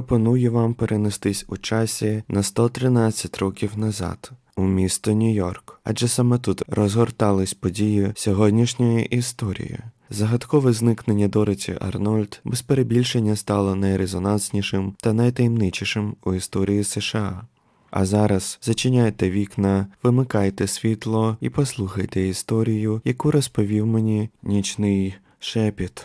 пропоную вам перенестись у часі на 113 років назад. У місто Нью-Йорк, адже саме тут розгортались події сьогоднішньої історії. Загадкове зникнення Дороті Арнольд без перебільшення стало найрезонанснішим та найтаємничішим у історії США. А зараз зачиняйте вікна, вимикайте світло і послухайте історію, яку розповів мені нічний шепіт.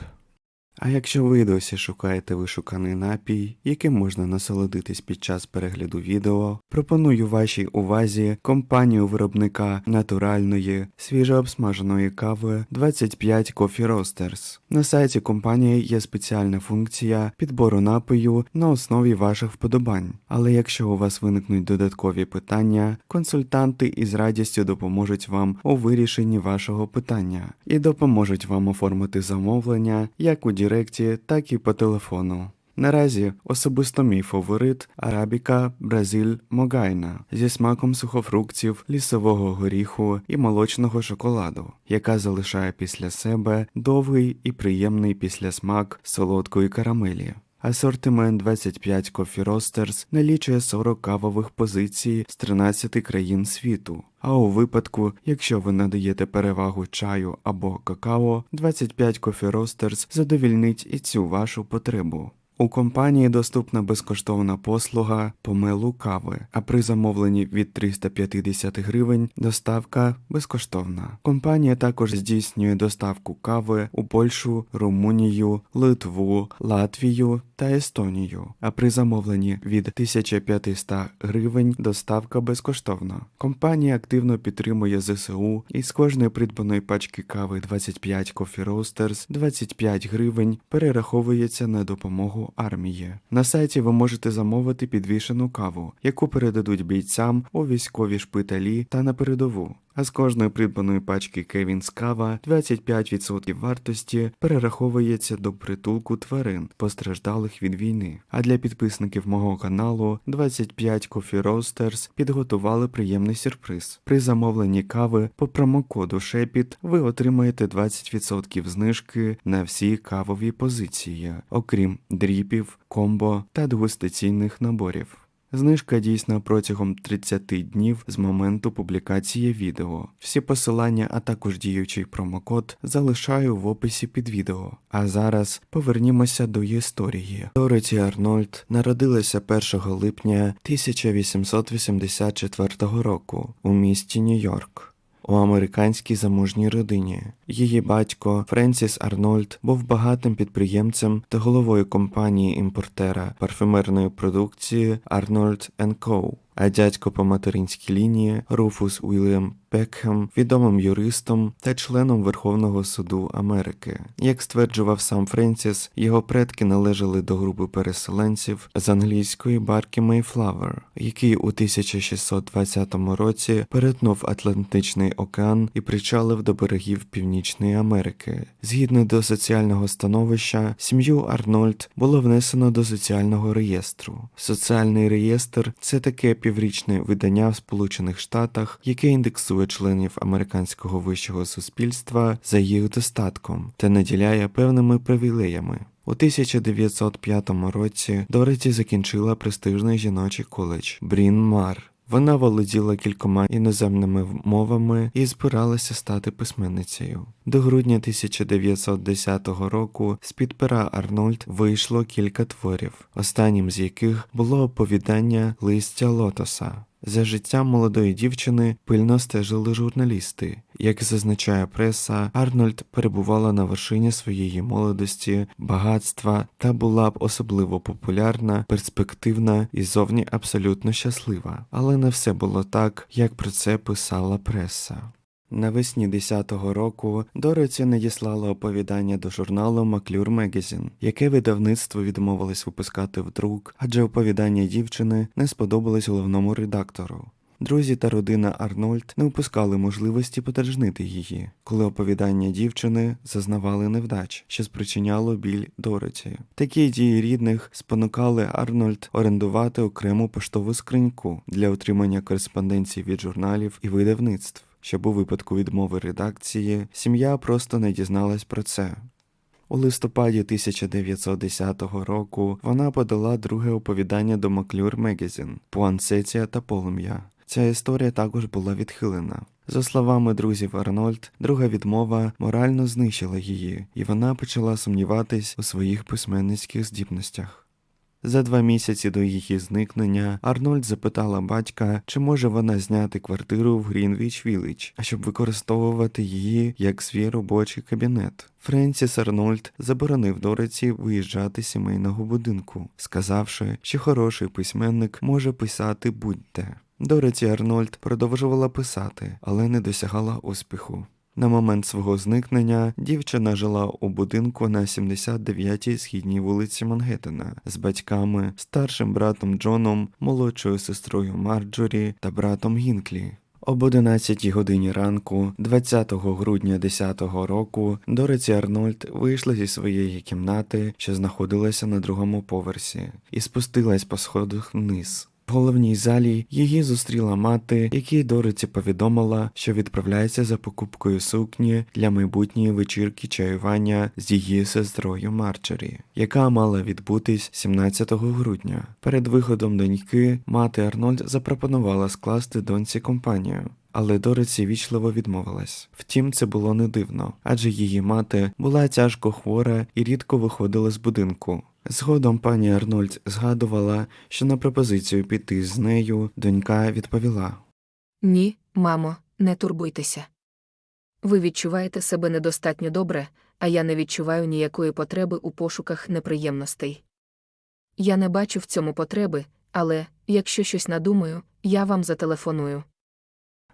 А якщо ви досі шукаєте вишуканий напій, яким можна насолодитись під час перегляду відео, пропоную вашій увазі компанію виробника натуральної свіжообсмаженої кави 25 Coffee Roasters. На сайті компанії є спеціальна функція підбору напою на основі ваших вподобань. Але якщо у вас виникнуть додаткові питання, консультанти із радістю допоможуть вам у вирішенні вашого питання і допоможуть вам оформити замовлення як у Діректі, так і по телефону. Наразі особисто мій фаворит арабіка Бразиль Могайна зі смаком сухофруктів, лісового горіху і молочного шоколаду, яка залишає після себе довгий і приємний післясмак солодкої карамелі. Асортимент 25 Coffee Roasters налічує 40 кавових позицій з 13 країн світу. А у випадку, якщо ви надаєте перевагу чаю або какао, 25 Coffee Roasters задовільнить і цю вашу потребу. У компанії доступна безкоштовна послуга помилу кави, а при замовленні від 350 гривень доставка безкоштовна. Компанія також здійснює доставку кави у Польщу, Румунію, Литву, Латвію та Естонію. А при замовленні від 1500 гривень доставка безкоштовна. Компанія активно підтримує ЗСУ і з кожної придбаної пачки кави 25 Coffee Roasters 25 гривень перераховується на допомогу армії. На сайті ви можете замовити підвішену каву, яку передадуть бійцям у військові шпиталі та на передову. А з кожної придбаної пачки Кевінс Кава 25% вартості перераховується до притулку тварин, постраждалих від війни. А для підписників мого каналу 25 Coffee Roasters підготували приємний сюрприз. При замовленні кави по промокоду Шепіт ви отримаєте 20% знижки на всі кавові позиції, окрім дріпів, комбо та дегустаційних наборів. Знижка дійсна протягом 30 днів з моменту публікації відео. Всі посилання, а також діючий промокод залишаю в описі під відео. А зараз повернімося до історії. Дороті Арнольд народилася 1 липня 1884 року у місті Нью-Йорк. У американській заможній родині її батько Френсіс Арнольд був багатим підприємцем та головою компанії імпортера парфюмерної продукції Arnold Co., а дядько по материнській лінії Руфус Уільям Пекхем, відомим юристом та членом Верховного суду Америки. Як стверджував сам Френсіс, його предки належали до групи переселенців з англійської барки Mayflower, який у 1620 році перетнув Атлантичний океан і причалив до берегів Північної Америки. Згідно до соціального становища, сім'ю Арнольд було внесено до соціального реєстру. Соціальний реєстр це таке піврічне видання в Сполучених Штатах, яке індексує членів американського вищого суспільства за їх достатком та наділяє певними привілеями. У 1905 році Дороті закінчила престижний жіночий коледж Брін Мар. Вона володіла кількома іноземними мовами і збиралася стати письменницею. До грудня 1910 року з-під пера Арнольд вийшло кілька творів, останнім з яких було оповідання листя лотоса. За життям молодої дівчини пильно стежили журналісти. Як зазначає преса, Арнольд перебувала на вершині своєї молодості, багатства та була б особливо популярна, перспективна і зовні абсолютно щаслива. Але не все було так, як про це писала преса. Навесні 10-го року Дороті надіслала оповідання до журналу McClure Magazine, яке видавництво відмовилось випускати в друк, адже оповідання дівчини не сподобалось головному редактору. Друзі та родина Арнольд не упускали можливості подражнити її, коли оповідання дівчини зазнавали невдач, що спричиняло біль Дороті. Такі дії рідних спонукали Арнольд орендувати окрему поштову скриньку для отримання кореспонденції від журналів і видавництв щоб у випадку відмови редакції сім'я просто не дізналась про це. У листопаді 1910 року вона подала друге оповідання до Маклюр Мегазін Пуансеція та полум'я. Ця історія також була відхилена. За словами друзів Арнольд, друга відмова морально знищила її, і вона почала сумніватись у своїх письменницьких здібностях. За два місяці до її зникнення Арнольд запитала батька, чи може вона зняти квартиру в Грінвіч Віллідж, щоб використовувати її як свій робочий кабінет. Френсіс Арнольд заборонив Дороці виїжджати з сімейного будинку, сказавши, що хороший письменник може писати будь-де. Дороці Арнольд продовжувала писати, але не досягала успіху. На момент свого зникнення дівчина жила у будинку на 79-й східній вулиці Мангеттена з батьками, старшим братом Джоном, молодшою сестрою Марджорі та братом Гінклі. Об 11 годині ранку, 20 грудня 10-го року, Дороці Арнольд вийшла зі своєї кімнати, що знаходилася на другому поверсі, і спустилась по сходах вниз. В головній залі її зустріла мати, якій Дороці повідомила, що відправляється за покупкою сукні для майбутньої вечірки чаювання з її сестрою Марджорі, яка мала відбутись 17 грудня. Перед виходом доньки мати Арнольд запропонувала скласти доньці компанію. Але Дороці вічливо відмовилась. Втім, це було не дивно, адже її мати була тяжко хвора і рідко виходила з будинку. Згодом пані Арнольд згадувала, що на пропозицію піти з нею донька відповіла. Ні, мамо, не турбуйтеся. Ви відчуваєте себе недостатньо добре, а я не відчуваю ніякої потреби у пошуках неприємностей. Я не бачу в цьому потреби, але, якщо щось надумаю, я вам зателефоную.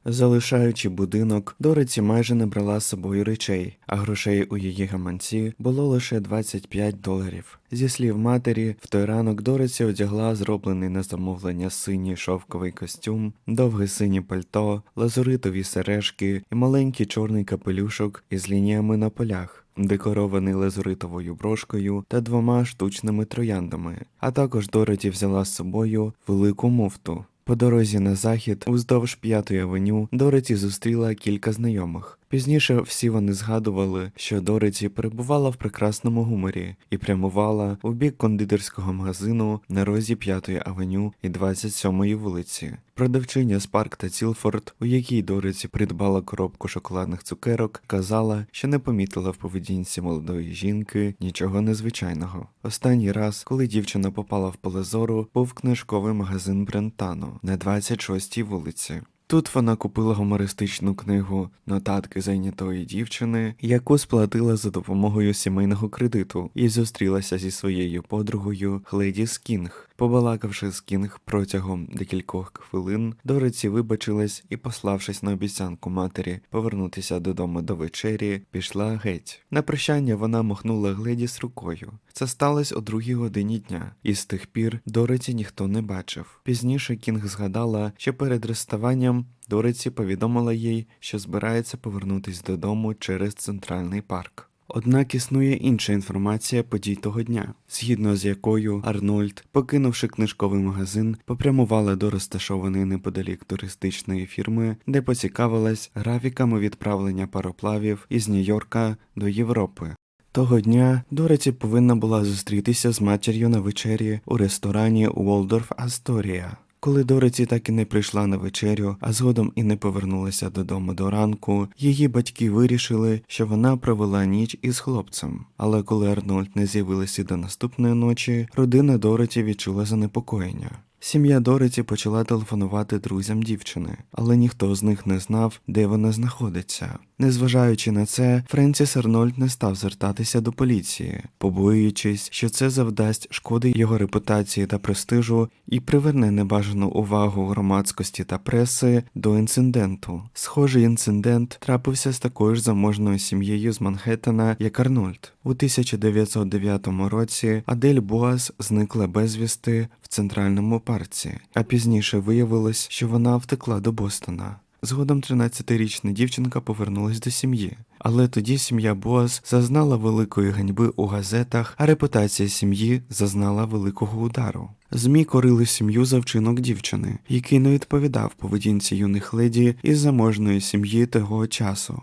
Залишаючи будинок, Дороці майже не брала з собою речей, а грошей у її гаманці було лише 25 доларів. Зі слів матері, в той ранок Дороці одягла зроблений на замовлення синій шовковий костюм, довге синє пальто, лазуритові сережки і маленький чорний капелюшок із лініями на полях. Декорований лазуритовою брошкою та двома штучними трояндами, а також Дороті взяла з собою велику муфту. По дорозі на захід, уздовж п'ятої авеню, Дороті зустріла кілька знайомих. Пізніше всі вони згадували, що Дороті перебувала в прекрасному гуморі і прямувала у бік кондитерського магазину на розі 5-ї авеню і 27-ї вулиці. Продавчиня з Парк та Цілфорд, у якій Дороті придбала коробку шоколадних цукерок, казала, що не помітила в поведінці молодої жінки нічого незвичайного. Останній раз, коли дівчина попала в поле зору, був книжковий магазин Брентано на 26-й вулиці. Тут вона купила гумористичну книгу Нотатки зайнятої дівчини, яку сплатила за допомогою сімейного кредиту, і зустрілася зі своєю подругою Хледі Скінг. Побалакавши з Кінг протягом декількох хвилин, Дороці вибачилась і, пославшись на обіцянку матері повернутися додому до вечері, пішла геть. На прощання вона махнула Гледіс рукою. Це сталося о другій годині дня, і з тих пір Дороті ніхто не бачив. Пізніше Кінг згадала, що перед розставанням Дороці повідомила їй, що збирається повернутись додому через центральний парк. Однак існує інша інформація подій того дня, згідно з якою Арнольд, покинувши книжковий магазин, попрямувала до розташованої неподалік туристичної фірми, де поцікавилась графіками відправлення пароплавів із Нью-Йорка до Європи. Того дня Дороті повинна була зустрітися з матір'ю на вечері у ресторані Уолдорф Асторія. Коли Дороті так і не прийшла на вечерю, а згодом і не повернулася додому до ранку, її батьки вирішили, що вона провела ніч із хлопцем. Але коли Арнольд не з'явилася до наступної ночі, родина Дороті відчула занепокоєння. Сім'я Дороті почала телефонувати друзям дівчини, але ніхто з них не знав, де вона знаходиться. Незважаючи на це, Френсіс Арнольд не став звертатися до поліції, побоюючись, що це завдасть шкоди його репутації та престижу і приверне небажану увагу громадськості та преси до інциденту. Схожий інцидент трапився з такою ж заможною сім'єю з Манхеттена, як Арнольд. У 1909 році Адель Боас зникла безвісти центральному парці, а пізніше виявилось, що вона втекла до Бостона. Згодом 13-річна дівчинка повернулась до сім'ї, але тоді сім'я Боаз зазнала великої ганьби у газетах, а репутація сім'ї зазнала великого удару. ЗМІ корили сім'ю за вчинок дівчини, який не відповідав поведінці юних леді із заможної сім'ї того часу.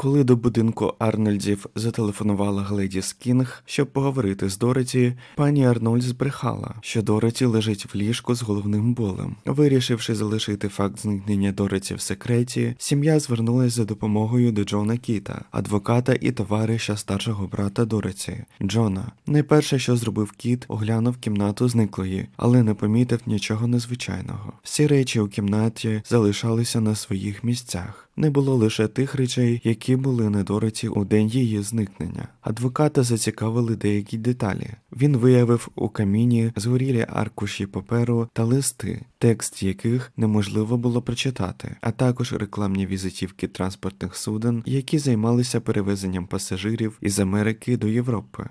Коли до будинку Арнольдів зателефонувала Гледіс Кінг, щоб поговорити з Дороті, пані Арнольд збрехала, що Дороті лежить в ліжку з головним болем. Вирішивши залишити факт зникнення Дороті в секреті, сім'я звернулася за допомогою до Джона Кіта, адвоката і товариша старшого брата Дороті, Джона. Найперше, що зробив Кіт, оглянув кімнату зниклої, але не помітив нічого незвичайного. Всі речі у кімнаті залишалися на своїх місцях. Не було лише тих речей, які були на Дороті у день її зникнення. Адвоката зацікавили деякі деталі. Він виявив у каміні згорілі аркуші паперу та листи, текст яких неможливо було прочитати, а також рекламні візитівки транспортних суден, які займалися перевезенням пасажирів із Америки до Європи.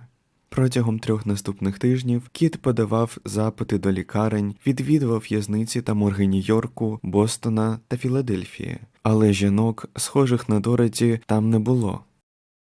Протягом трьох наступних тижнів Кіт подавав запити до лікарень, відвідував в'язниці та морги Нью-Йорку, Бостона та Філадельфії, але жінок, схожих на Дороті, там не було.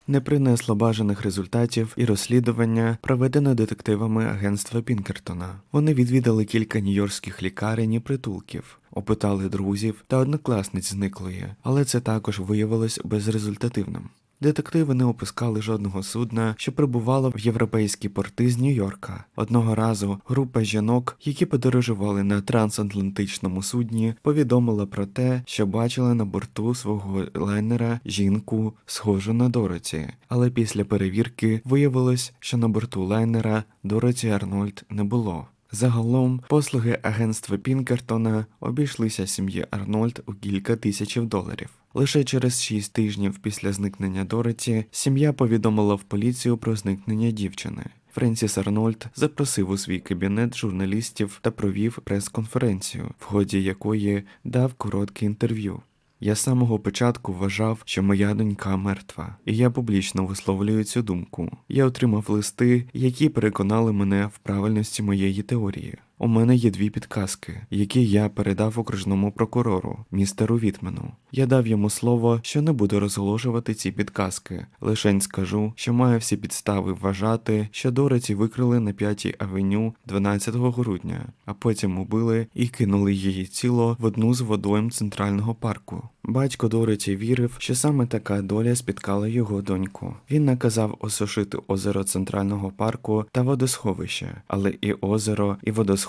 Не принесло бажаних результатів і розслідування, проведене детективами агентства Пінкертона. Вони відвідали кілька нью-йоркських лікарень і притулків, опитали друзів та однокласниць зниклої, але це також виявилось безрезультативним. Детективи не опускали жодного судна, що прибувало в європейські порти з Нью-Йорка. Одного разу група жінок, які подорожували на трансатлантичному судні, повідомила про те, що бачили на борту свого лайнера жінку, схожу на Дороті. Але після перевірки виявилось, що на борту лайнера Дороті Арнольд не було. Загалом послуги агентства Пінкертона обійшлися сім'ї Арнольд у кілька тисячів доларів. Лише через шість тижнів після зникнення Дороті сім'я повідомила в поліцію про зникнення дівчини. Френсіс Арнольд запросив у свій кабінет журналістів та провів прес-конференцію, в ході якої дав коротке інтерв'ю. Я з самого початку вважав, що моя донька мертва, і я публічно висловлюю цю думку. Я отримав листи, які переконали мене в правильності моєї теорії. У мене є дві підказки, які я передав окружному прокурору, містеру Вітмену. Я дав йому слово, що не буду розголошувати ці підказки. Лишень скажу, що маю всі підстави вважати, що Дороті викрили на 5-й авеню 12 грудня, а потім убили і кинули її тіло в одну з водойм центрального парку. Батько Дороті вірив, що саме така доля спіткала його доньку. Він наказав осушити озеро центрального парку та водосховище, але і озеро, і водосховище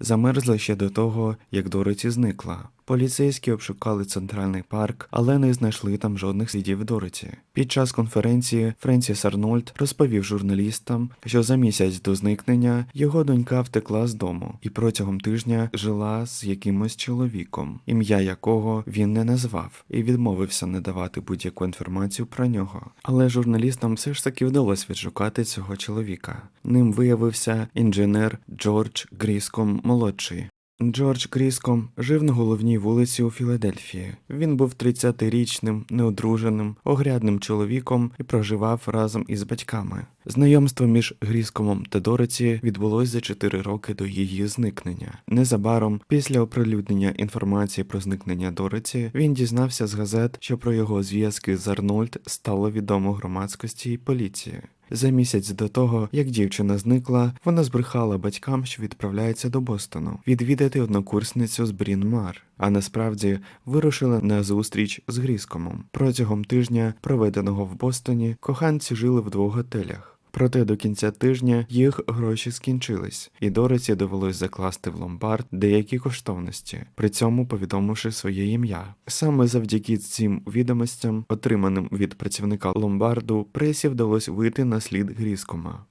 замерзли ще до того, як Дороті зникла. Поліцейські обшукали центральний парк, але не знайшли там жодних слідів Дороті. Під час конференції Френсіс Арнольд розповів журналістам, що за місяць до зникнення його донька втекла з дому і протягом тижня жила з якимось чоловіком, ім'я якого він не назвав, і відмовився надавати будь-яку інформацію про нього. Але журналістам все ж таки вдалося відшукати цього чоловіка. Ним виявився інженер Джордж Гріском молодший. Джордж Кріском жив на головній вулиці у Філадельфії. Він був 30-річним, неодруженим, огрядним чоловіком і проживав разом із батьками. Знайомство між Гріскомом та Дороті відбулось за 4 роки до її зникнення. Незабаром, після оприлюднення інформації про зникнення Дороті, він дізнався з газет, що про його зв'язки з Арнольд стало відомо громадськості і поліції. За місяць до того, як дівчина зникла, вона збрехала батькам, що відправляється до Бостону відвідати однокурсницю з Брін Мар, а насправді вирушила на зустріч з Гріскомом. Протягом тижня, проведеного в Бостоні, коханці жили в двох готелях. Проте до кінця тижня їх гроші скінчились, і Дороті довелось закласти в ломбард деякі коштовності, при цьому повідомивши своє ім'я. Саме завдяки цим відомостям, отриманим від працівника ломбарду, пресі вдалося вийти на слід Гріскома.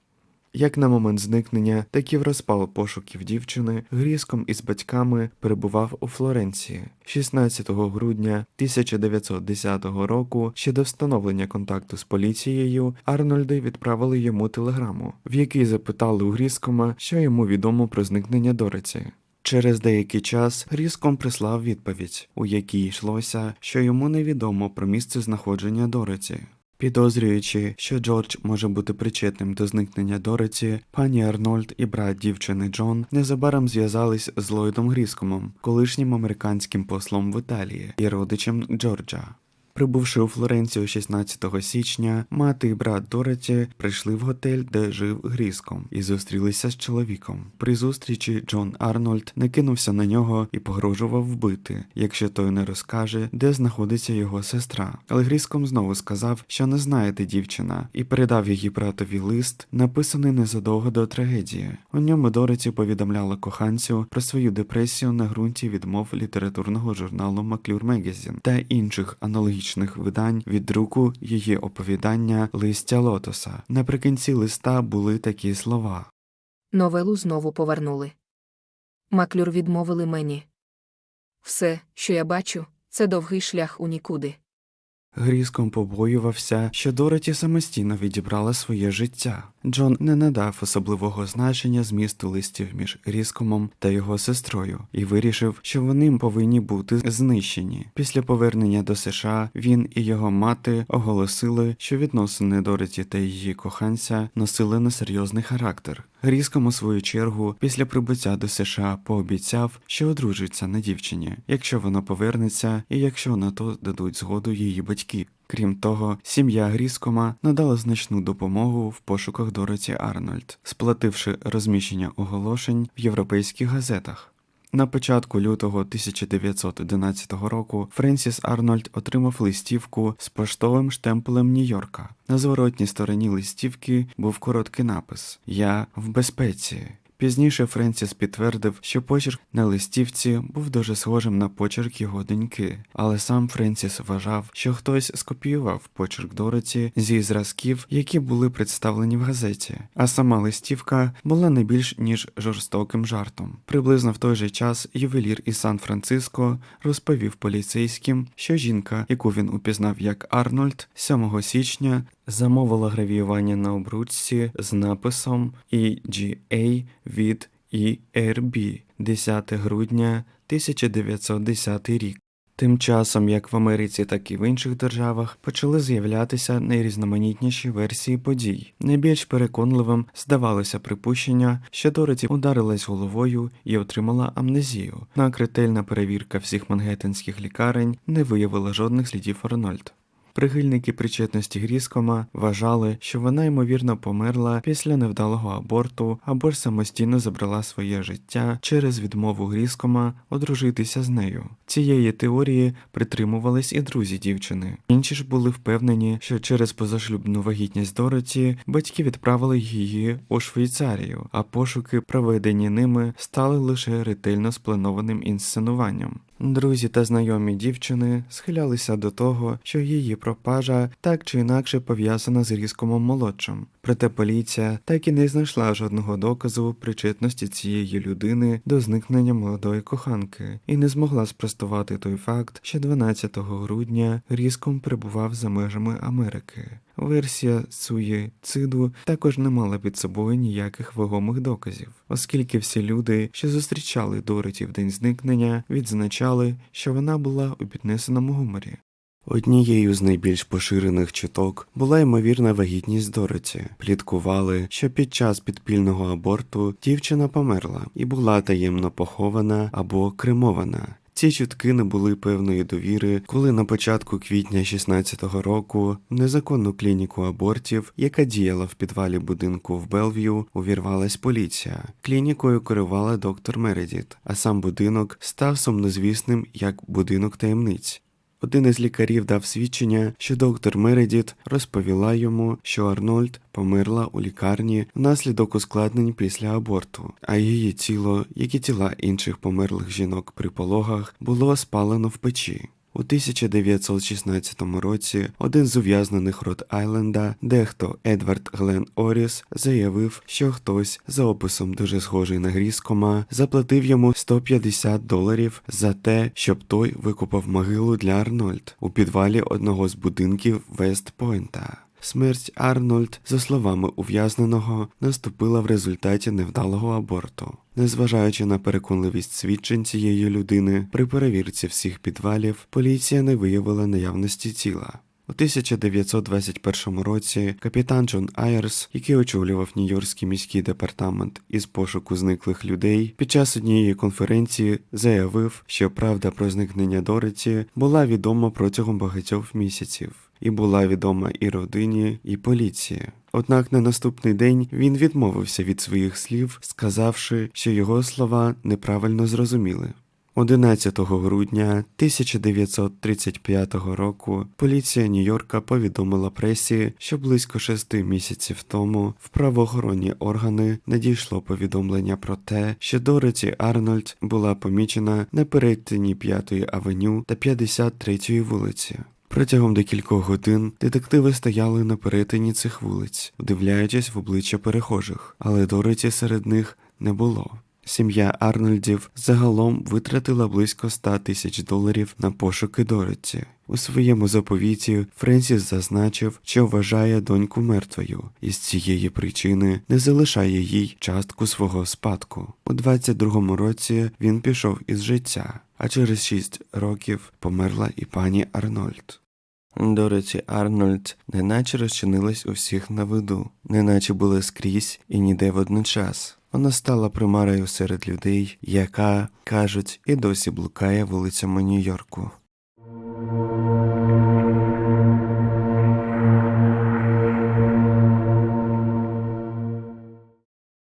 Як на момент зникнення, так і в розпал пошуків дівчини, Гріском із батьками перебував у Флоренції. 16 грудня 1910 року, ще до встановлення контакту з поліцією, Арнольди відправили йому телеграму, в якій запитали у Гріскома, що йому відомо про зникнення Дороті. Через деякий час Гріском прислав відповідь, у якій йшлося, що йому невідомо про місце знаходження Дороті. Підозрюючи, що Джордж може бути причетним до зникнення Дороті, пані Арнольд і брат дівчини Джон незабаром зв'язались з Ллойдом Гріскомом, колишнім американським послом в Італії і родичем Джорджа. Прибувши у Флоренцію 16 січня, мати і брат Дороті прийшли в готель, де жив Гріском, і зустрілися з чоловіком. При зустрічі Джон Арнольд накинувся на нього і погрожував вбити, якщо той не розкаже, де знаходиться його сестра. Але Гріском знову сказав, що не знає, де дівчина, і передав її братові лист, написаний незадовго до трагедії. У ньому Дороті повідомляла коханцю про свою депресію на ґрунті відмов літературного журналу Маклюр Мегазін та інших аналогічних видань від друку її оповідання Листя Лотоса. Наприкінці листа були такі слова. Новелу знову повернули. Маклюр відмовили мені. Все, що я бачу, це довгий шлях у нікуди. Гріском побоювався, що Дороті самостійно відібрала своє життя. Джон не надав особливого значення змісту листів між Гріскомом та його сестрою і вирішив, що вони повинні бути знищені. Після повернення до США він і його мати оголосили, що відносини Дороті та її коханця носили несерйозний характер. Гріском, у свою чергу, після прибуття до США пообіцяв, що одружиться на дівчині, якщо вона повернеться і якщо на то дадуть згоду її батьки. Крім того, сім'я Гріскома надала значну допомогу в пошуках Дороті Арнольд, сплативши розміщення оголошень в європейських газетах. На початку лютого 1911 року Френсіс Арнольд отримав листівку з поштовим штемпелем Нью-Йорка. На зворотній стороні листівки був короткий напис Я в безпеці. Пізніше Френсіс підтвердив, що почерк на листівці був дуже схожим на почерк його доньки, але сам Френсіс вважав, що хтось скопіював почерк Дороті зі зразків, які були представлені в газеті, а сама листівка була не більш ніж жорстоким жартом. Приблизно в той же час ювелір із Сан-Франциско розповів поліцейським, що жінка, яку він упізнав як Арнольд, 7 січня замовила гравіювання на обручці з написом EGA від ERB 10 грудня 1910 рік. Тим часом, як в Америці, так і в інших державах почали з'являтися найрізноманітніші версії подій. Найбільш переконливим здавалося припущення, що Дороті ударилась головою і отримала амнезію. Однак ретельна перевірка всіх мангеттенських лікарень не виявила жодних слідів Арнольд. Прихильники причетності Гріскома вважали, що вона ймовірно померла після невдалого аборту або ж самостійно забрала своє життя через відмову Гріскома одружитися з нею. Цієї теорії притримувались і друзі дівчини. Інші ж були впевнені, що через позашлюбну вагітність Дороті батьки відправили її у Швейцарію, а пошуки, проведені ними, стали лише ретельно спланованим інсценуванням. Друзі та знайомі дівчини схилялися до того, що її пропажа так чи інакше пов'язана з Різкомом молодшим. Проте поліція так і не знайшла жодного доказу причетності цієї людини до зникнення молодої коханки і не змогла спростувати той факт, що 12 грудня Різком перебував за межами Америки. Версія суєциду також не мала під собою ніяких вагомих доказів, оскільки всі люди, що зустрічали Дороті в день зникнення, відзначали, що вона була у піднесеному гуморі. Однією з найбільш поширених чуток була ймовірна вагітність Дороті. Пліткували, що під час підпільного аборту дівчина померла і була таємно похована або кремована. Ці чутки не були певної довіри, коли на початку квітня 16-го року незаконну клініку абортів, яка діяла в підвалі будинку в Белв'ю, увірвалась поліція. Клінікою керувала доктор Мередіт, а сам будинок став сумнозвісним як будинок таємниць. Один із лікарів дав свідчення, що доктор Мередіт розповіла йому, що Арнольд померла у лікарні внаслідок ускладнень після аборту, а її тіло, як і тіла інших померлих жінок при пологах, було спалено в печі. У 1916 році один з ув'язнених Рот Айленда, дехто Едвард Глен Оріс, заявив, що хтось за описом дуже схожий на Гріскома заплатив йому 150 доларів за те, щоб той викопав могилу для Арнольд у підвалі одного з будинків Вестпойнта. Смерть Арнольд, за словами ув'язненого, наступила в результаті невдалого аборту. Незважаючи на переконливість свідчень цієї людини, при перевірці всіх підвалів поліція не виявила наявності тіла. У 1921 році капітан Джон Айрс, який очолював Нью-Йоркський міський департамент із пошуку зниклих людей, під час однієї конференції заявив, що правда про зникнення Дороті була відома протягом багатьох місяців. І була відома і родині, і поліції. Однак на наступний день він відмовився від своїх слів, сказавши, що його слова неправильно зрозуміли. 11 грудня 1935 року поліція Нью-Йорка повідомила пресі, що близько шести місяців тому в правоохоронні органи надійшло повідомлення про те, що Дороті Арнольд була помічена на перетині 5-ї авеню та 53-ї вулиці. Протягом декількох годин детективи стояли на перетині цих вулиць, вдивляючись в обличчя перехожих, але Дороті серед них не було. Сім'я Арнольдів загалом витратила близько 100 тисяч доларів на пошуки Дороті. У своєму заповіті Френсіс зазначив, що вважає доньку мертвою, і з цієї причини не залишає їй частку свого спадку. У 22-му році він пішов із життя, а через 6 років померла і пані Арнольд. Дороті Арнольд неначе розчинилась у всіх на виду, неначе була скрізь і ніде водночас. Вона стала примарою серед людей, яка, кажуть, і досі блукає вулицями Нью-Йорку.